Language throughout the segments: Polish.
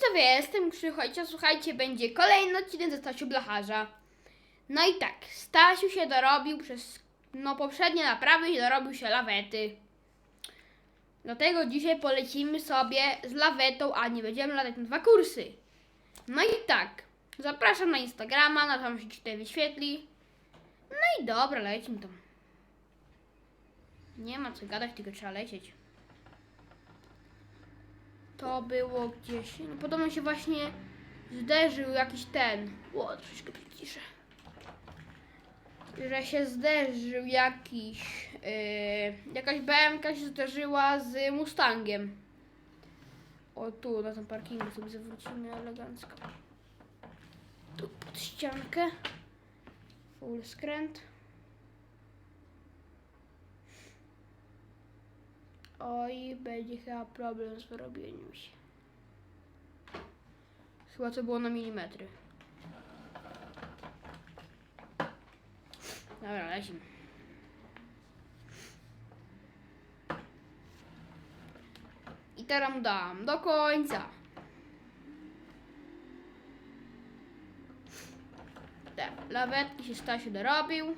widzowie, jestem Krzychojcia, słuchajcie, będzie kolejny odcinek ze Stasiu Blacharza. No i tak, Stasiu się dorobił przez, no poprzednie naprawy i dorobił się lawety. Dlatego dzisiaj polecimy sobie z lawetą, a nie będziemy latać na dwa kursy. No i tak, zapraszam na Instagrama, na tam się tutaj wyświetli. No i dobra, lecimy tam. Nie ma co gadać, tylko trzeba lecieć. To było gdzieś. No podobno się właśnie zderzył jakiś ten. O, troszeczkę przyciszę. Że się zderzył jakiś. Yy, jakaś BMK się zderzyła z Mustangiem. O, tu na tym parkingu sobie zawrócimy elegancko. Tu pod ściankę. Full skręt. Oj, będzie chyba problem z wyrobieniem się. Chyba to było na milimetry. Dobra, lecimy. I teraz dam do końca. Te lawetki się Stasiu dorobił.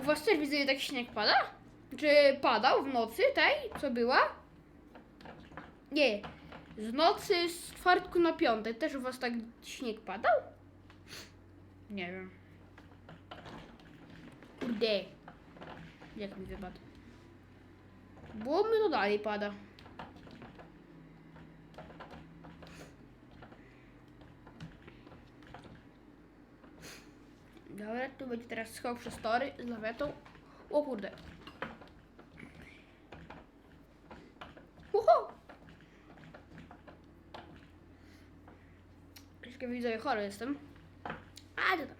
U was też widzę, taki śnieg pada? Czy padał w nocy tej, co była? Nie. Z nocy z czwartku na piątek też u was tak śnieg padał? Nie wiem. Kurde. Jak mi wypadł? Bo mi to dalej pada. Dobra, tu będzie teraz schał przez tory z lawetą. O kurde. Troszkę widzę, chory jestem. A, to tam.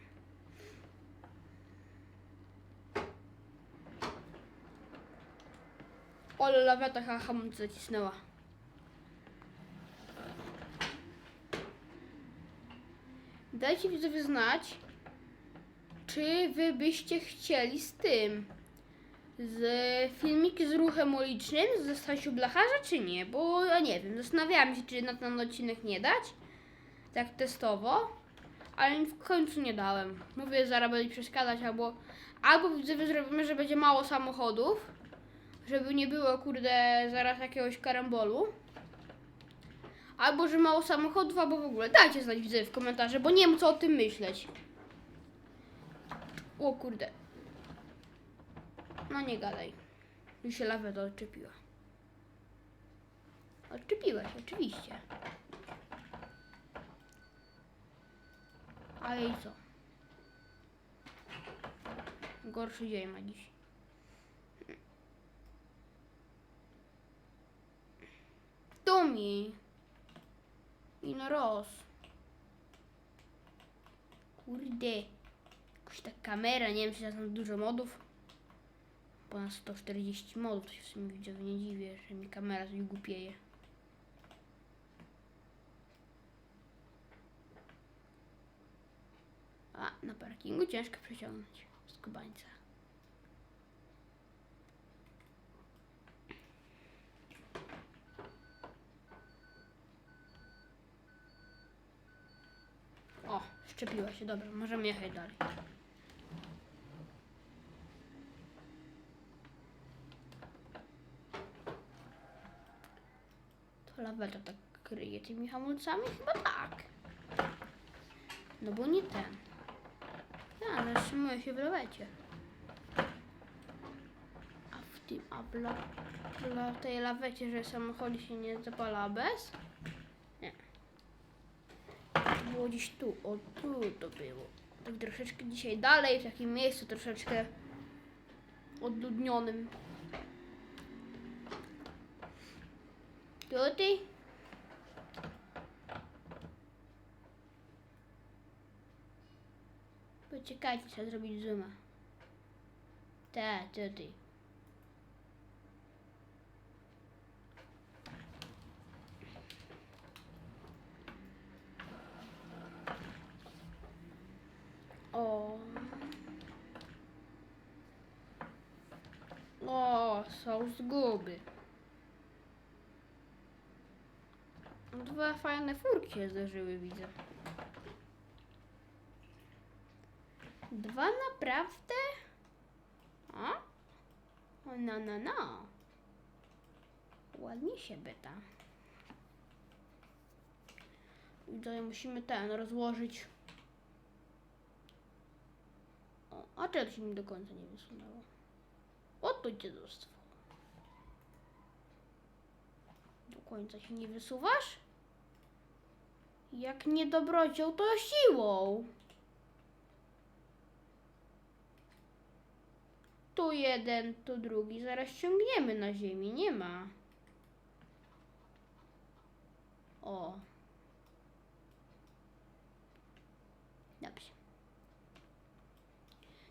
Ale laweta chyba hamulce zacisnęła. Dajcie widzowie znać, czy wy byście chcieli z tym, z filmiki z ruchem ulicznym ze Stasiu Blacharza, czy nie? Bo ja nie wiem, zastanawiałam się, czy na ten odcinek nie dać, tak testowo, ale w końcu nie dałem. Mówię, zaraz będzie przeszkadzać, albo, albo zrobimy, że będzie mało samochodów, żeby nie było, kurde, zaraz jakiegoś karambolu. Albo, że mało samochodów, albo w ogóle. Dajcie znać widzowie w komentarze, bo nie wiem, co o tym myśleć. O kurde. No nie gadaj. Już się laweta odczepiła. Odczepiła się, oczywiście. Ale i co? Gorszy dzień ma dziś. Tumi. I. Kurde. Jakoś ta kamera, nie wiem czy tam dużo modów. Ponad 140 modów, to się w sumie widzowie nie dziwię, że mi kamera coś głupieje. A, na parkingu ciężko przeciągnąć z kubańca. O, szczepiła się, dobra, możemy jechać dalej. To laweta tak kryje tymi hamulcami? Chyba tak. No bo nie ten. Ja, zatrzymuję się w lawecie. A w tym, a w, la, w tej lawecie, że samochód się nie zapala bez? Nie. To było gdzieś tu, o tu to było. Tak troszeczkę dzisiaj dalej, w takim miejscu troszeczkę odludnionym. Tutaj? Poczekajcie, trzeba zrobić zooma. Tak, tutaj. O. O, są zguby. Dwa fajne furki się zdarzyły, widzę. Dwa naprawdę? A? O, no, no, no. Ładnie się byta. Tutaj musimy ten rozłożyć. O, a czego się mi do końca nie wysunęło? O, to dziadostwo. Do końca się nie wysuwasz? Jak nie dobrocią, to siłą. Tu jeden, tu drugi. Zaraz ściągniemy na ziemi. Nie ma. O. Dobrze.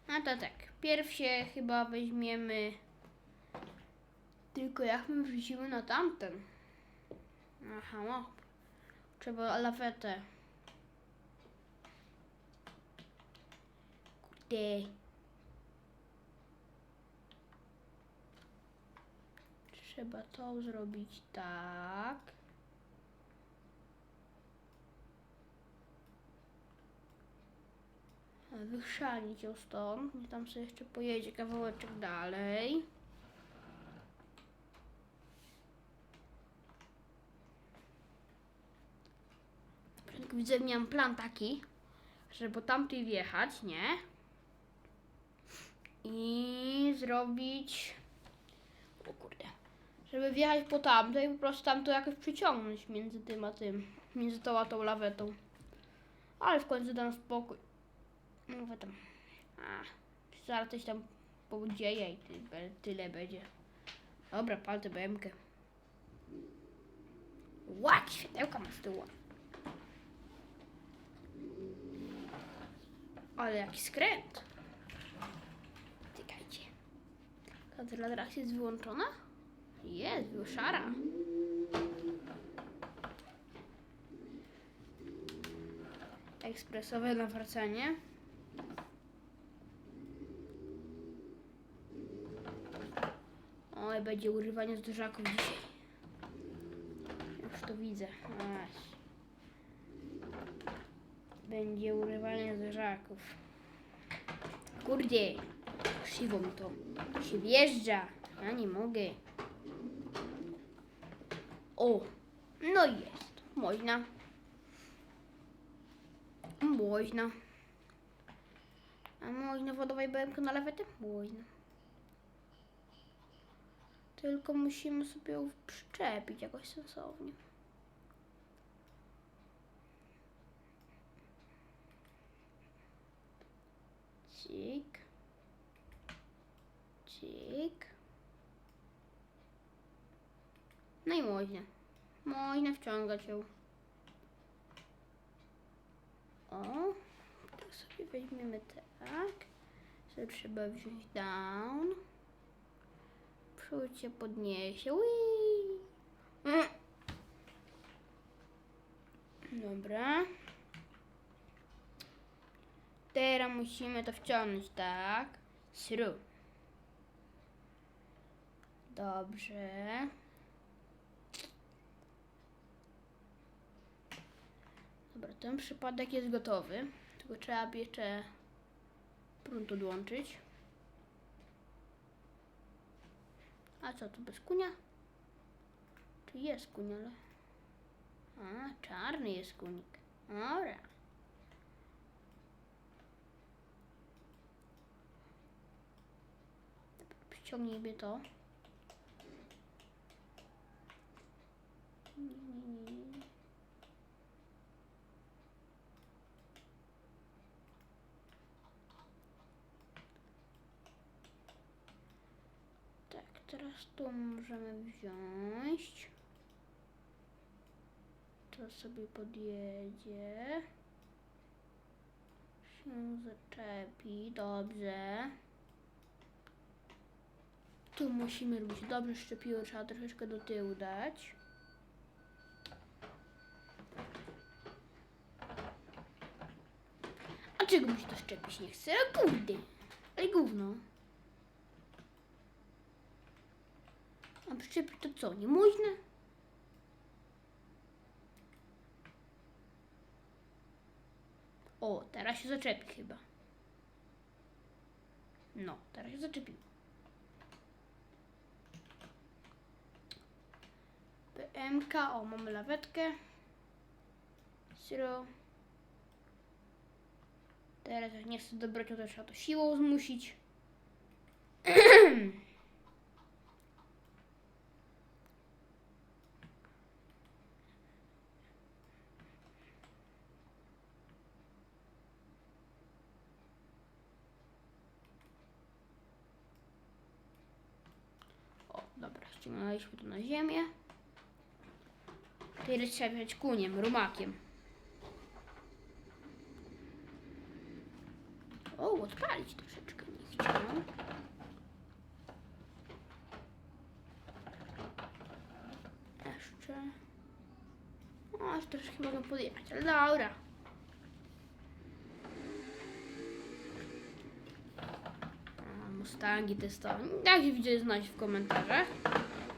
No to tak. Pierwsze chyba weźmiemy. Tylko jak my wrzucimy na tamten? Aha, no. Trzeba lawetę. Kurde. Trzeba to zrobić tak. Wychrzanić ją stąd. Nie tam sobie jeszcze pojedzie kawałeczek dalej. Widzę, miałam plan taki, żeby po tamtej wjechać, nie? I zrobić... Żeby wjechać po tamtej, po prostu tamto jakoś przyciągnąć między tym a tym. Między tą a tą lawetą. Ale w końcu dam spokój. Mówię tam. A, zaraz coś tam podzieje i tyle będzie. Dobra, pal tę BMkę. Ład, światełka ma z tyłu. Ale jaki skręt. Czekajcie. Kadra jest wyłączona? Była szara. Ekspresowe nawracanie. Oj, będzie urywanie z dużaków dzisiaj. Już to widzę. Aś. Będzie urywanie z dużaków. Kurde, mi to. Się wjeżdża. Ja nie mogę. O, no jest. Można. Można. A można wodowej BMK na lawetę? Można. Tylko musimy sobie ją przyczepić jakoś sensownie. Cik. Cik. No i można. Można wciągać ją. O, to sobie weźmiemy tak. Sobie trzeba wziąć down. Przód się podniesie. Ui. Dobra. Teraz musimy to wciągnąć, tak? Sru. Dobrze. Dobra, ten przypadek jest gotowy. Tylko trzeba by jeszcze prąd odłączyć. A co, to bez kunia? Czy jest kuń, ale... A, czarny jest kunik. Dobra. Przyciągnijmy to. Nie, nie, nie, nie. Tak, teraz tu możemy wziąć. To sobie podjedzie. Się zaczepi, dobrze. Tu musimy robić dobrze szczepiło, trzeba troszeczkę do tyłu dać. A czego mi się to szczepić nie chce? Kurde, ale gówno. Przyczepić to co, nie można? O, teraz się zaczepi chyba. No, teraz się zaczepił. PMK, o, mamy lawetkę. zero Teraz jak nie chcę dobrać, to trzeba to siłą zmusić. ściągnęliśmy to na ziemię. Teraz trzeba wziąć kuniem, rumakiem. O, odpalić troszeczkę nie chciałam. Jeszcze. O, aż troszkę mogę podjechać, ale dobra. Mustangi testowe. Dajcie widzę znać w komentarzach.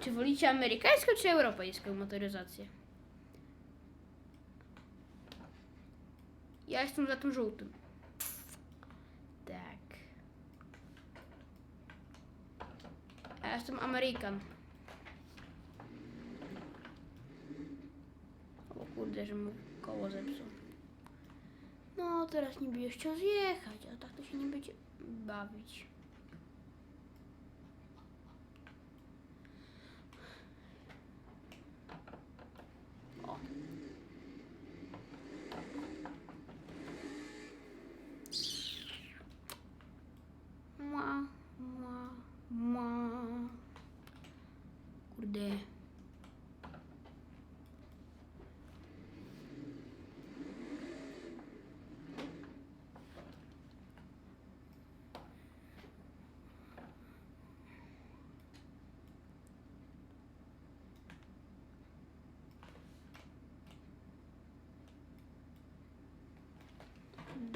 Czy wolicie amerykańską czy europejską motoryzację? Ja jestem za tym żółtym. Tak. Ja jestem Amerykan. O kurde, że mu koło zepsuł. No, teraz niby chciał zjechać, a tak to się nie będzie bawić. O. Mła, mła, mła. Kurde.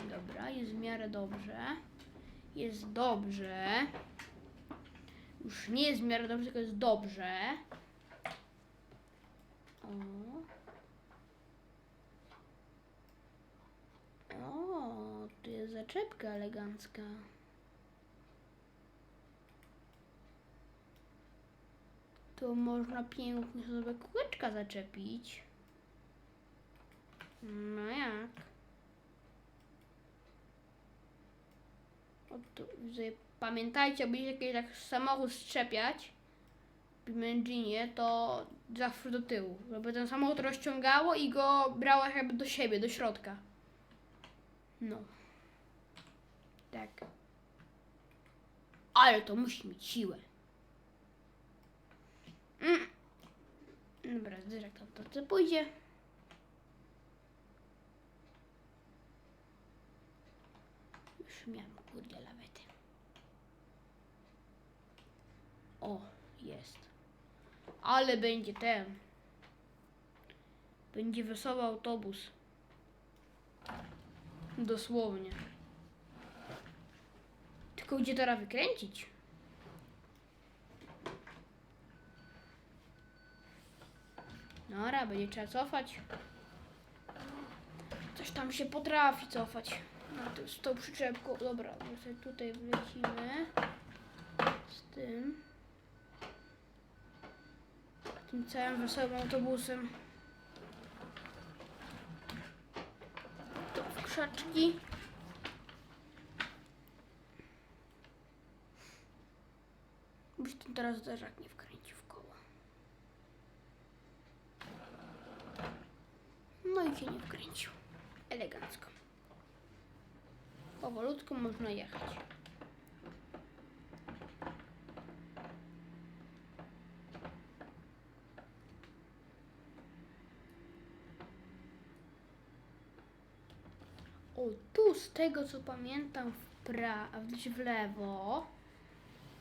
Dobra, jest w miarę dobrze. Jest dobrze. Już nie jest w miarę dobrze, tylko jest dobrze. O. O, tu jest zaczepka elegancka. Tu można pięknie sobie kółeczka zaczepić. No jak? Widzę, pamiętajcie, aby jakiś jak samochód szczepiać w Benjinie, to zawsze do tyłu, żeby ten samochód rozciągało i go brało jakby do siebie, do środka. No. Tak. Ale to musi mieć siłę. Mm. Dobra, zderzak tam to co pójdzie. Już miałem kurde lawety. O, jest. Ale będzie ten. Będzie wesoły autobus. Dosłownie. Tylko gdzie teraz wykręcić? Dobra, będzie trzeba cofać. Coś tam się potrafi cofać. No to z tą przyczepką. Dobra, sobie tutaj wlecimy. Z tym. Tym całym wesołym autobusem. To w krzaczki. Byś ten teraz zderzak nie wkręcił w koło. No i się nie wkręcił. Elegancko. Powolutku można jechać. O, tu z tego co pamiętam w pra... w lewo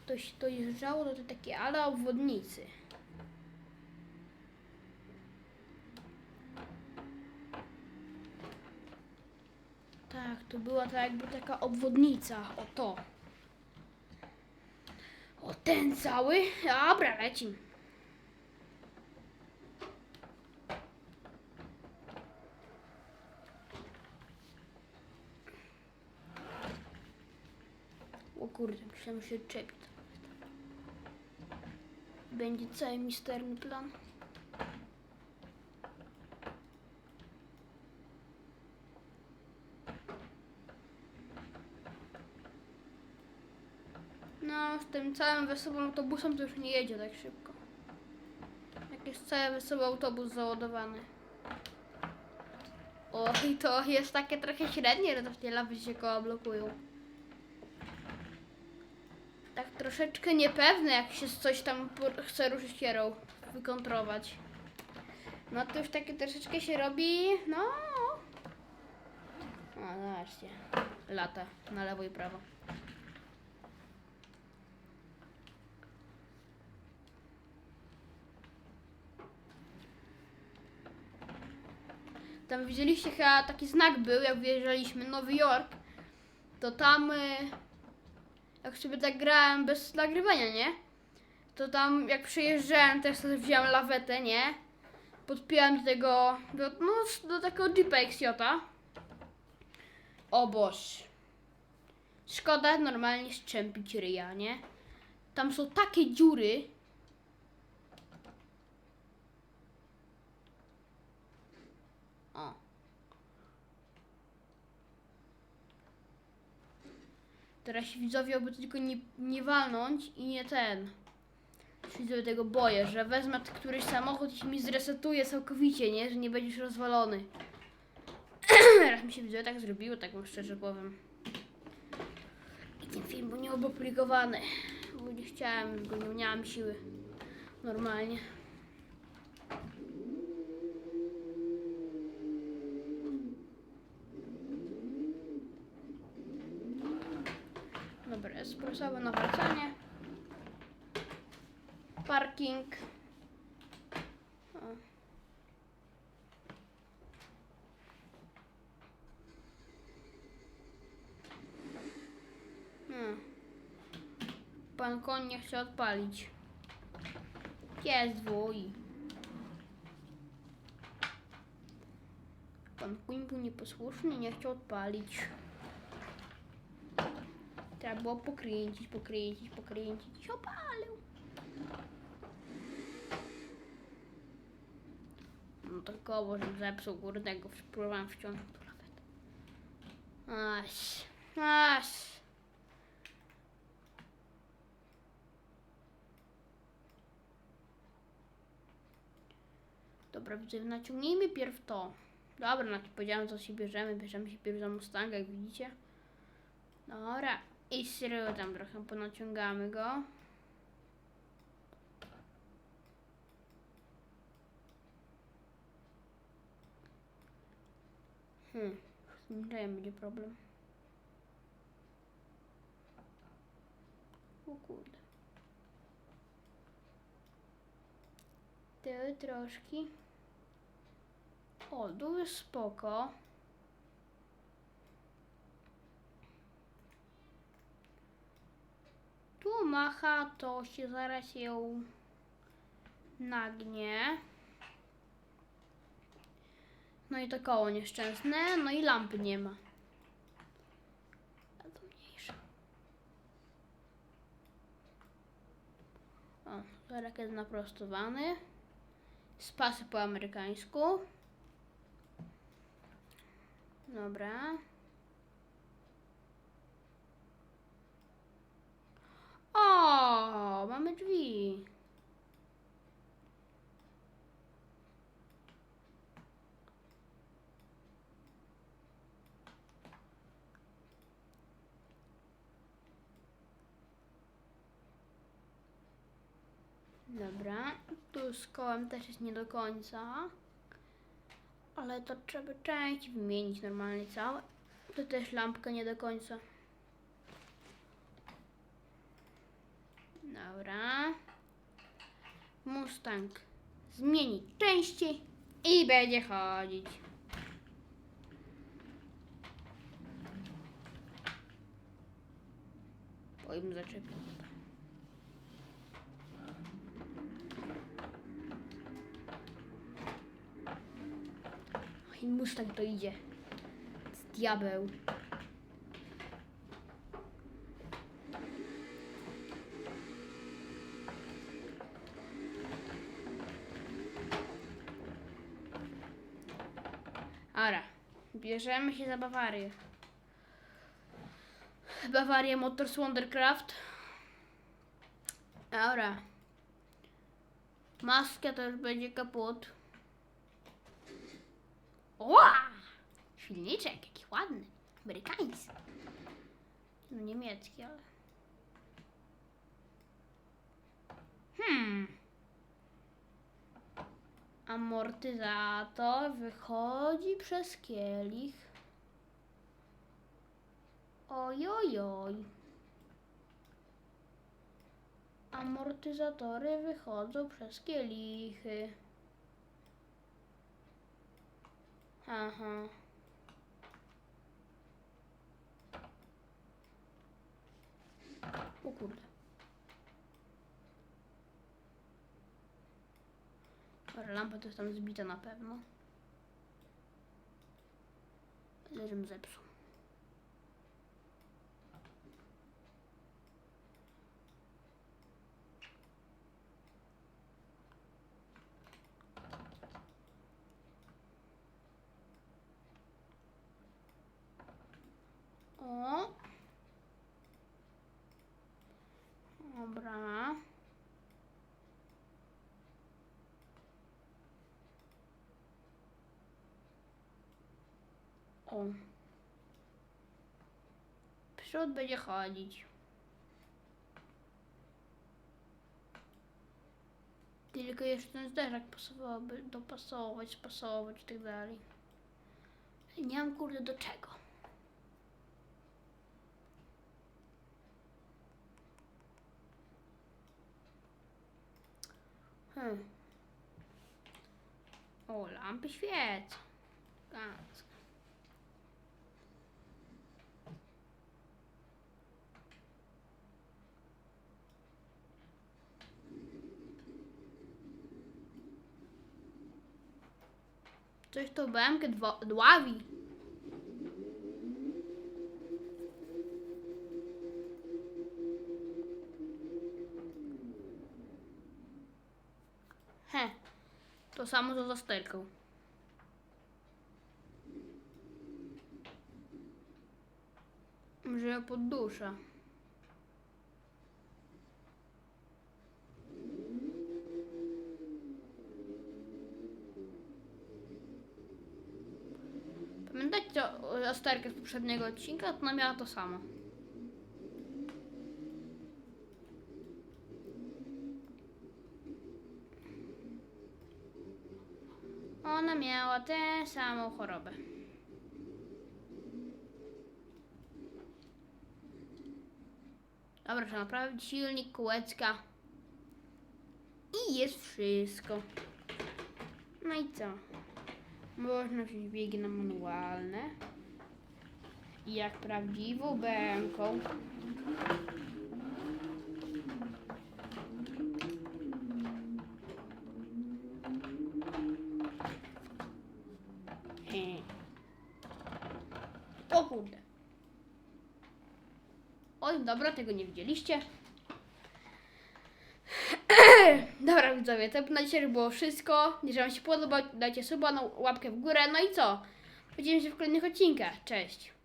to się dojeżdżało do tej takiej ale obwodnicy. Tak, to była tak jakby taka obwodnica, o to. O ten cały. Dobra, lecim. Kurde, myślałem, się czepi. Będzie cały misterny plan. No, z tym całym wesołym autobusem to już nie jedzie tak szybko. Jak jest cały wesoły autobus załadowany. O, i to jest takie trochę średnie, że te lawy się koło blokują. Troszeczkę niepewne, jak się coś tam chce ruszyć kierą, wykontrować. No to już takie troszeczkę się robi, no... O, zobaczcie. Lata na lewo i prawo. Tam widzieliście chyba taki znak był, jak wyjeżdżaliśmy Nowy Jork, to tam y, jak sobie tak grałem bez nagrywania, nie? To tam jak przyjeżdżałem, też sobie wziąłem lawetę, nie? Podpiąłem do tego, do, no, do takiego Jeepa XJ. O boż. Szkoda normalnie szczępić ryja, nie? Tam są takie dziury. Teraz widzowie oby tylko nie, nie walnąć i nie ten. Widzowie tego boję, że wezmę któryś samochód i mi zresetuje całkowicie, nie? Że nie będziesz rozwalony. Raz mi się widzowie tak zrobiło, tak wam szczerze powiem. I ten film był nieopublikowany, bo nie chciałem, bo nie miałam siły. Normalnie. Dobra, espresowe nawracanie. Parking. O. Hmm. Pan koń nie chce odpalić. Jest wuj. Pan koń był nieposłuszny, nie chciał odpalić. Trzeba było pokręcić, pokręcić, pokręcić i opalił. No to koło, że zepsuł górnego, próbowałem wciągnąć tu lawetę. Aś, aś. Dobra, widzę, naciągnijmy pierw to. Dobra, no powiedziałem, co się bierzemy. Bierzemy się pierw za Mustanga, jak widzicie. Dobra, i tam trochę ponaciągamy go. Hmm, z klejem będzie problem. O kurde. Tyły troszki. O, dół jest spoko. Tu macha, to się zaraz ją nagnie. No i to koło nieszczęsne, no i lampy nie ma. To mniejsze. O, zarak jest naprostowany. Spasy po amerykańsku. Dobra. O, mamy drzwi. Dobra, tu z kołem też jest nie do końca. Ale to trzeba część wymienić normalnie całe. To też lampka nie do końca. Dobra. Mustang zmienić części i będzie chodzić. Oj, bym I muż tak to idzie. Diabeł. Ara, bierzemy się za Bawarię. Bawaria Motors Wondercraft. Ara. Maska też będzie kaput. Ła! Silniczek, jaki ładny. Amerykański. No niemiecki, ale... Hmm. Amortyzator wychodzi przez kielich. Ojojoj. Amortyzatory wychodzą przez kielichy. Aha. O kurde. Dobra, lampa to jest tam zbita na pewno. Ale żebym zepsuł. O. Dobra. O. Przód będzie chodzić. Tylko jeszcze ten zderzak pasowałoby dopasować, spasować i tak dalej. Nie mam kurde do czego. Hmm. O, lampy świecą. Elegancko. Coś to BMK dławi. He, to samo co za sterką. Może ja podduszę. O- o sterkę z poprzedniego odcinka? To ona miała to samo. Ona miała tę samą chorobę. Dobra, trzeba naprawić silnik, kółeczka. I jest wszystko. No i co? Można wziąć biegi na manualne. Jak prawdziwą bęką. He. O kurde. Oj, dobra, tego nie widzieliście. Dobra widzowie, to na dzisiaj było wszystko. Jeżeli Wam się podoba, dajcie suba, no, łapkę w górę. No i co? Widzimy się w kolejnych odcinkach. Cześć.